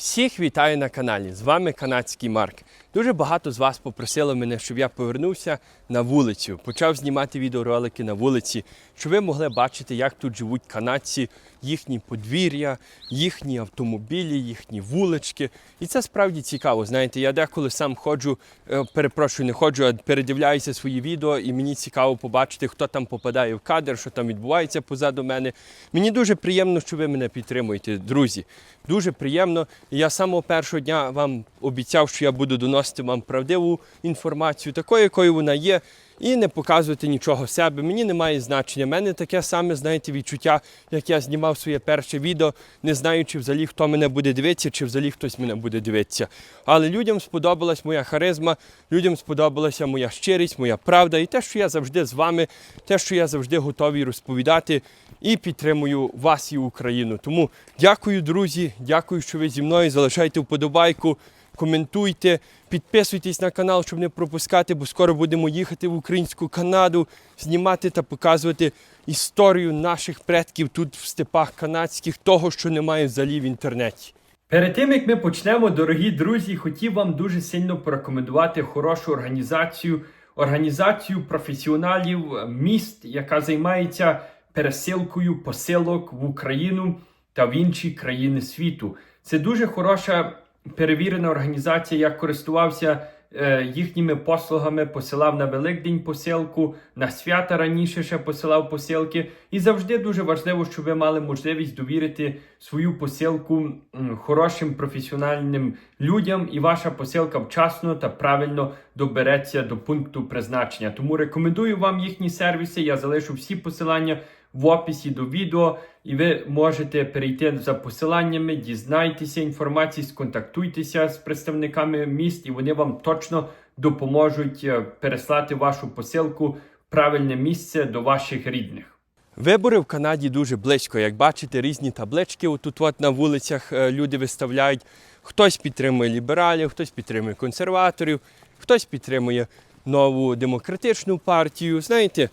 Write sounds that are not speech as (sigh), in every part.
Всіх вітаю на каналі. З вами канадський Марк. Дуже багато з вас попросили мене, щоб я повернувся на вулицю, почав знімати відеоролики на вулиці, щоб ви могли бачити, як тут живуть канадці, їхні подвір'я, їхні автомобілі, їхні вулички. І це справді цікаво. Знаєте, я деколи сам ходжу, е, перепрошую, не ходжу, а передивляюся свої відео, і мені цікаво побачити, хто там попадає в кадр, що там відбувається позаду мене. Мені дуже приємно, що ви мене підтримуєте, друзі. Дуже приємно. Я з самого першого дня вам обіцяв, що я буду доносити вам правдиву інформацію, такою, якою вона є, і не показувати нічого себе. Мені немає значення. У мене таке саме, знаєте, відчуття, як я знімав своє перше відео, не знаю, чи взагалі хто мене буде дивитися, чи взагалі хтось мене буде дивитися. Але людям сподобалась моя харизма, людям сподобалася моя щирість, моя правда, і те, що я завжди з вами, те, що я завжди готовий розповідати і підтримую вас і Україну. Тому дякую, друзі, дякую, що ви зі мною. Залишайте вподобайку, коментуйте, підписуйтесь на канал, щоб не пропускати, бо скоро будемо їхати в українську Канаду, знімати та показувати історію наших предків тут в степах канадських, того, що немає взагалі в інтернеті. Перед тим як ми почнемо, дорогі друзі, хотів вам дуже сильно порекомендувати хорошу організацію, організацію професіоналів міст, яка займається пересилкою посилок в Україну та в інші країни світу. Це дуже хороша перевірена організація. Я користувався е, їхніми послугами, посилав на Великдень посилку, на свята раніше ще посилав посилки. І завжди дуже важливо, щоб ви мали можливість довірити свою посилку хорошим професіональним людям, і ваша посилка вчасно та правильно добереться до пункту призначення. Тому рекомендую вам їхні сервіси. Я залишу всі посилання в описі до відео, і ви можете перейти за посиланнями, дізнайтеся інформації, сконтактуйтеся з представниками міст, і вони вам точно допоможуть е, переслати вашу посилку в правильне місце до ваших рідних. Вибори в Канаді дуже близько. Як бачите, різні таблички отут от на вулицях е, люди виставляють. Хтось підтримує лібералів, хтось підтримує консерваторів, хтось підтримує нову демократичну партію. Знаєте,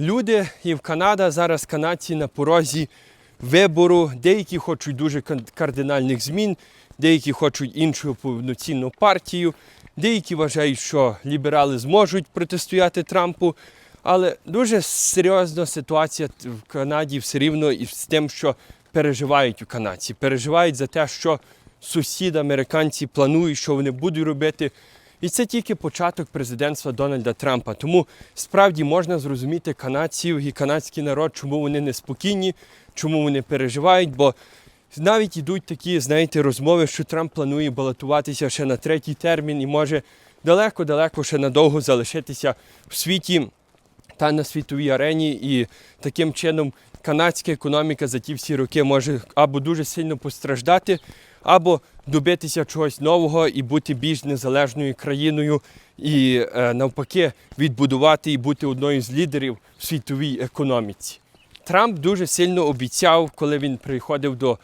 люди і в Канада зараз канадці на порозі вибору. Деякі хочуть дуже кардинальних змін, деякі хочуть іншу повноцінну партію, деякі вважають, що ліберали зможуть протистояти Трампу. Але дуже серйозна ситуація в Канаді все рівно і з тим, що переживають у канадці. Переживають за те, що сусіди американці планують, що вони будуть робити. І це тільки початок президентства Дональда Трампа. Тому справді можна зрозуміти канадців і канадський народ, чому вони неспокійні, чому вони переживають. Бо навіть йдуть такі, знаєте, розмови, що Трамп планує балотуватися ще на третій термін і може далеко-далеко ще надовго залишитися в світі та на світовій арені. І таким чином канадська економіка за ті всі роки може або дуже сильно постраждати, або добитися чогось нового і бути більш незалежною країною, і е, навпаки відбудувати і бути одною з лідерів в світовій економіці. Трамп дуже сильно обіцяв, коли він приходив до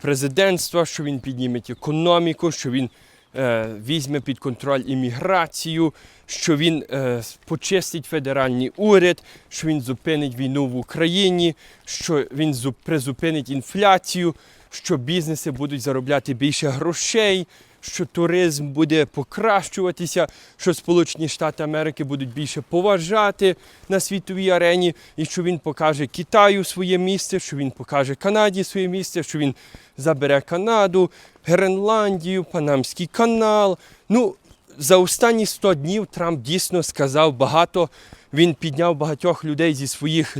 президентства, що він підніме економіку, що він е, візьме під контроль імміграцію, що він е, почистить федеральний уряд, що він зупинить війну в Україні, що він призупинить інфляцію, що бізнеси будуть заробляти більше грошей, що туризм буде покращуватися, що Сполучені Штати Америки будуть більше поважати на світовій арені, і що він покаже Китаю своє місце, що він покаже Канаді своє місце, що він забере Канаду, Гренландію, Панамський канал. Ну, за останні 100 днів Трамп дійсно сказав багато. Він підняв багатьох людей зі своїх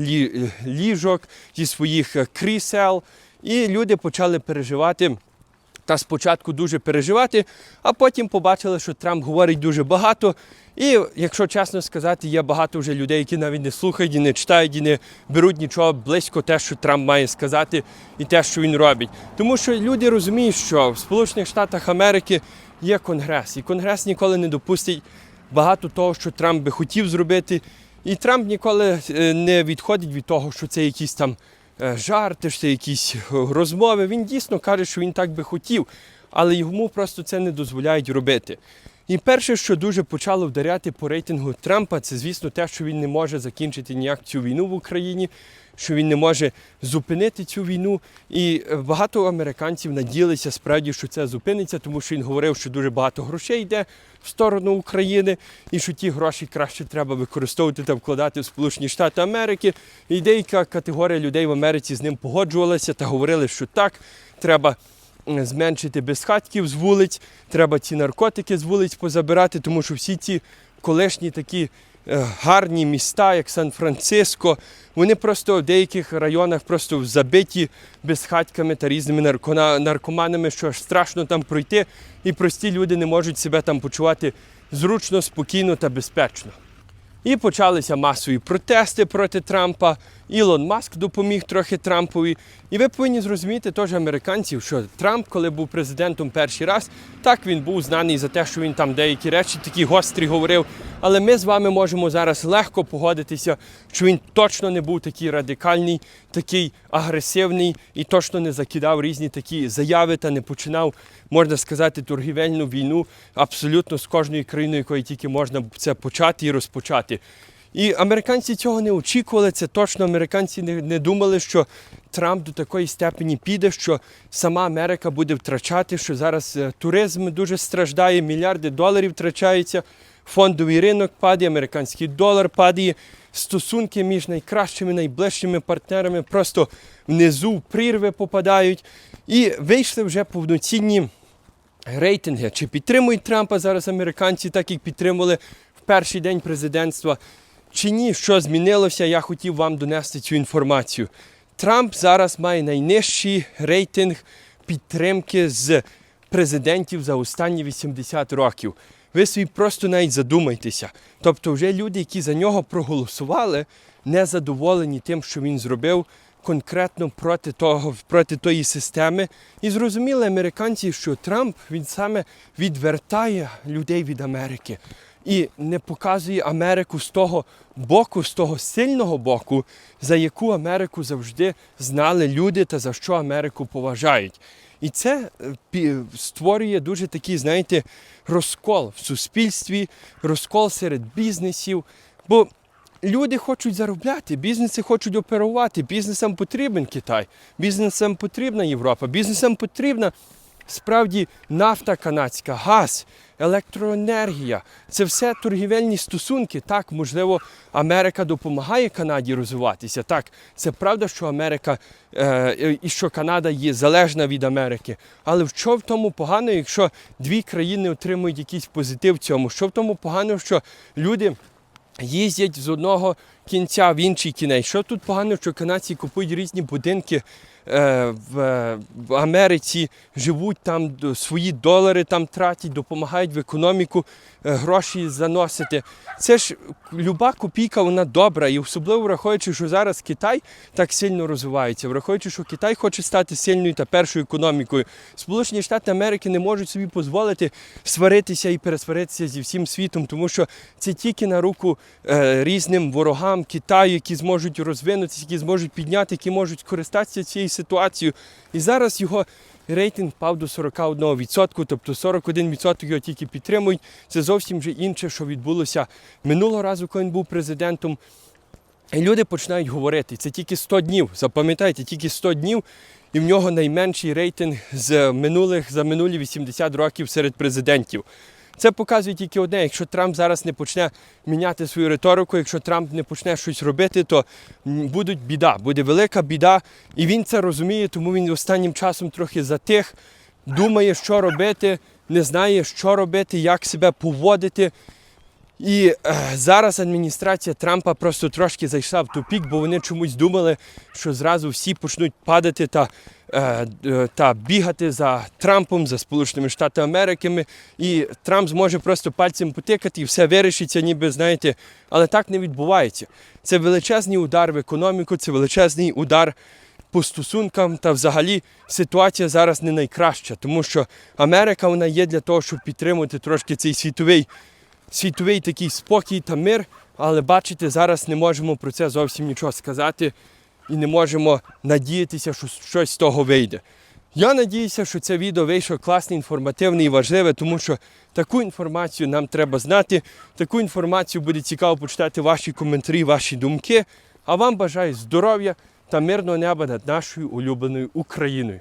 ліжок, зі своїх е, крісел, і люди почали переживати та спочатку дуже переживати, а потім побачили, що Трамп говорить дуже багато. І, якщо чесно сказати, є багато вже людей, які навіть не слухають і не читають, і не беруть нічого близько те, що Трамп має сказати, і те, що він робить. Тому що люди розуміють, що в Сполучених Штатах Америки є конгрес, і конгрес ніколи не допустить багато того, що Трамп би хотів зробити. І Трамп ніколи е, не відходить від того, що це якісь там е, жарти, що це якісь (laughs) розмови. Він дійсно каже, що він так би хотів, але йому просто це не дозволяють робити. І перше, що дуже почало вдаряти по рейтингу Трампа, це звісно те, що він не може закінчити ніяк цю війну в Україні, що він не може зупинити цю війну. І е, багато американців надіялися справді, що це зупиниться, тому що він говорив, що дуже багато грошей йде в сторону України, і що ті гроші краще треба використовувати та вкладати в Сполучені Штати Америки. І деяка категорія людей в Америці з ним погоджувалася та говорили, що так, треба зменшити безхатків з вулиць, треба ці наркотики з вулиць позабирати, тому що всі ці колишні такі е, гарні міста, як Сан-Франциско, вони просто в деяких районах просто забиті безхатьками та різними наркоманами, що аж страшно там пройти, і прості люди не можуть себе там почувати зручно, спокійно та безпечно. І почалися масові протести проти Трампа. Ілон Маск допоміг трохи Трампові. І ви повинні зрозуміти теж американців, що Трамп, коли був президентом перший раз, так він був знаний за те, що він там деякі речі такі гострі говорив. Але ми з вами можемо зараз легко погодитися, що він точно не був такий радикальний, такий агресивний і точно не закидав різні такі заяви та не починав, можна сказати, торгівельну війну абсолютно з кожною країною, якої тільки можна це почати і розпочати. І американці цього не очікували. Це точно американці не, не думали, що Трамп до такої степені піде, що сама Америка буде втрачати, що зараз е, туризм дуже страждає, мільярди доларів втрачаються, фондовий ринок падає, американський долар падає, стосунки між найкращими, найближчими партнерами просто внизу в прірви попадають. І вийшли вже повноцінні рейтинги. Чи підтримують Трампа зараз американці, так як підтримували в перший день президентства, чи ні, що змінилося, я хотів вам донести цю інформацію. Трамп зараз має найнижчий рейтинг підтримки з президентів за останні 80 років. Ви собі просто навіть задумайтеся. Тобто, вже люди, які за нього проголосували, не задоволені тим, що він зробив конкретно проти того, проти тої системи. І зрозуміли американці, що Трамп він саме відвертає людей від Америки і не показує Америку з того боку, з того сильного боку, за яку Америку завжди знали люди та за що Америку поважають. І це е, створює дуже такий, знаєте, розкол в суспільстві, розкол серед бізнесів. Бо люди хочуть заробляти, бізнеси хочуть оперувати, бізнесам потрібен Китай, бізнесам потрібна Європа, бізнесам потрібна справді нафта канадська, газ, електроенергія. Це все торгівельні стосунки. Так, можливо, Америка допомагає Канаді розвиватися. Так, це правда, що Америка е, і що Канада є залежна від Америки. Але в що в тому погано, якщо дві країни отримують якийсь позитив в цьому? Що в тому погано, що люди їздять з одного кінця в інший кінець. Що тут погано, що канадці купують різні будинки е, в, в Америці, живуть там, свої долари там тратять, допомагають в економіку е, гроші заносити. Це ж люба копійка, вона добра, і особливо враховуючи, що зараз Китай так сильно розвивається, враховуючи, що Китай хоче стати сильною та першою економікою. Сполучені Штати Америки не можуть собі дозволити сваритися і пересваритися зі всім світом, тому що це тільки на руку е, різним ворогам Китаю, які зможуть розвинутися, які зможуть підняти, які можуть користатися цією ситуацією. І зараз його рейтинг впав до 41%, тобто 41% його тільки підтримують. Це зовсім вже інше, що відбулося минулого разу, коли він був президентом. І люди починають говорити, це тільки 100 днів. Запам'ятайте, тільки 100 днів, і в нього найменший рейтинг з минулих за минулі 80 років серед президентів. Це показує тільки одне: якщо Трамп зараз не почне міняти свою риторику, якщо Трамп не почне щось робити, то буде біда, буде велика біда. І він це розуміє, тому він останнім часом трохи затих, думає, що робити, не знає, що робити, як себе поводити. І е, зараз адміністрація Трампа просто трошки зайшла в тупік, бо вони чомусь думали, що зразу всі почнуть падати та, е, е, та бігати за Трампом, за Сполученими Штатами Америки. І Трамп зможе просто пальцем потикати і все вирішиться, ніби знаєте, але так не відбувається. Це величезний удар в економіку, це величезний удар по стосункам та взагалі ситуація зараз не найкраща, тому що Америка вона є для того, щоб підтримувати трошки цей світовий світовий такий спокій та мир, але бачите, зараз не можемо про це зовсім нічого сказати і не можемо надіятися, що щось з того вийде. Я надіюся, що це відео вийшло класне, інформативне і важливе, тому що таку інформацію нам треба знати. Таку інформацію буде цікаво почитати ваші коментарі, ваші думки. А вам бажаю здоров'я та мирного неба над нашою улюбленою Україною.